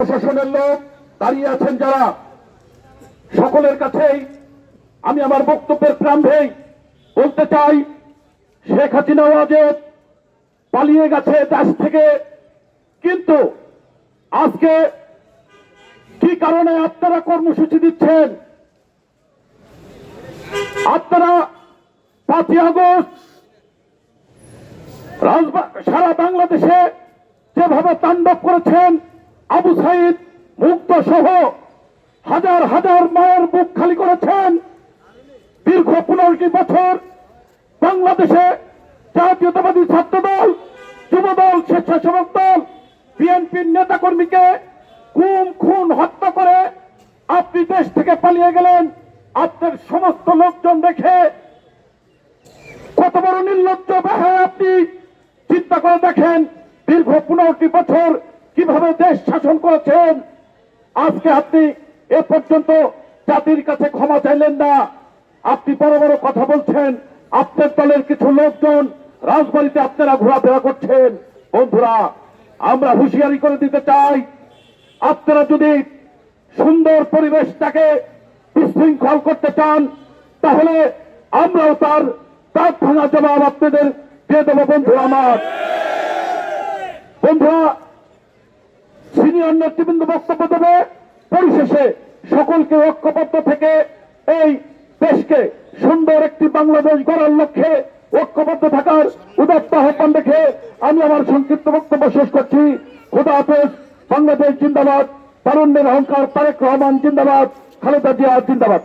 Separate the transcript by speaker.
Speaker 1: প্রশাসনের লোক দাঁড়িয়ে আছেন যারা। সকলের কাছেই আমি আমার বক্তব্যের প্রারম্ভেই বলতে চাই, শেখ হাসিনা ওয়াজেদ পালিয়ে গেছে দেশ থেকে। কিন্তু আজকে কি কারণে আপনারা কর্মসূচি দিচ্ছেন? আপনারা পাঁচই আগস্ট সারা বাংলাদেশে যেভাবে তাণ্ডব করেছেন আবু সাইদ মুক্ত সহ হাজার হাজার মায়ের বুক খালি করেছেন। দীর্ঘ পনেরোটি বছর বাংলাদেশে জাতীয়তাবাদী ছাত্র দল যুব দল স্বেচ্ছাসেবক দল, বিএনপির নেতাকর্মীকে গুম খুন, হত্যা করে আপনি দেশ থেকে পালিয়ে গেলেন, আপনার সমস্ত লোকজন দেখে। কত বড় নির্লজ্জ আপনি। চিন্তা করে দেখেন, দীর্ঘ পনেরোটি বছর কীভাবে দেশ শাসন করেছেন? আজকে আপনি এ পর্যন্ত জাতির কাছে ক্ষমা চাইলেন না। আপনি বড় বড় কথা বলছেন, আপনার দলের কিছু লোকজন রাজবাড়িতে আপনারা ঘোরাফেরা করছেন। বন্ধুরা, আমরা হুঁশিয়ারি করে দিতে চাই, আপনারা যদি সুন্দর পরিবেশটাকে বিশৃঙ্খল করতে চান, তাহলে আমরাও তার তার ভাঙা জবাব আপনাদের দিয়ে দেবো বন্ধু আমার। বন্ধুরা সিনিয়র নেতৃবৃন্দ বক্তব্য দেবে। পরিশেষে সকলকে ঐক্যবদ্ধ থেকে এই দেশকে সুন্দর একটি বাংলাদেশ গড়ার লক্ষ্যে ঐক্যবদ্ধ থাকার উদাত্ত আহ্বান দেখে আমি আমার সংক্ষিপ্ত বক্তব্য শেষ করছি। খুদা হাফেজ, বাংলাদেশ জিন্দাবাদ। তারুণ্যের অহংকার তারেক রহমান জিন্দাবাদ, খালেদা জিয়া জিন্দাবাদ।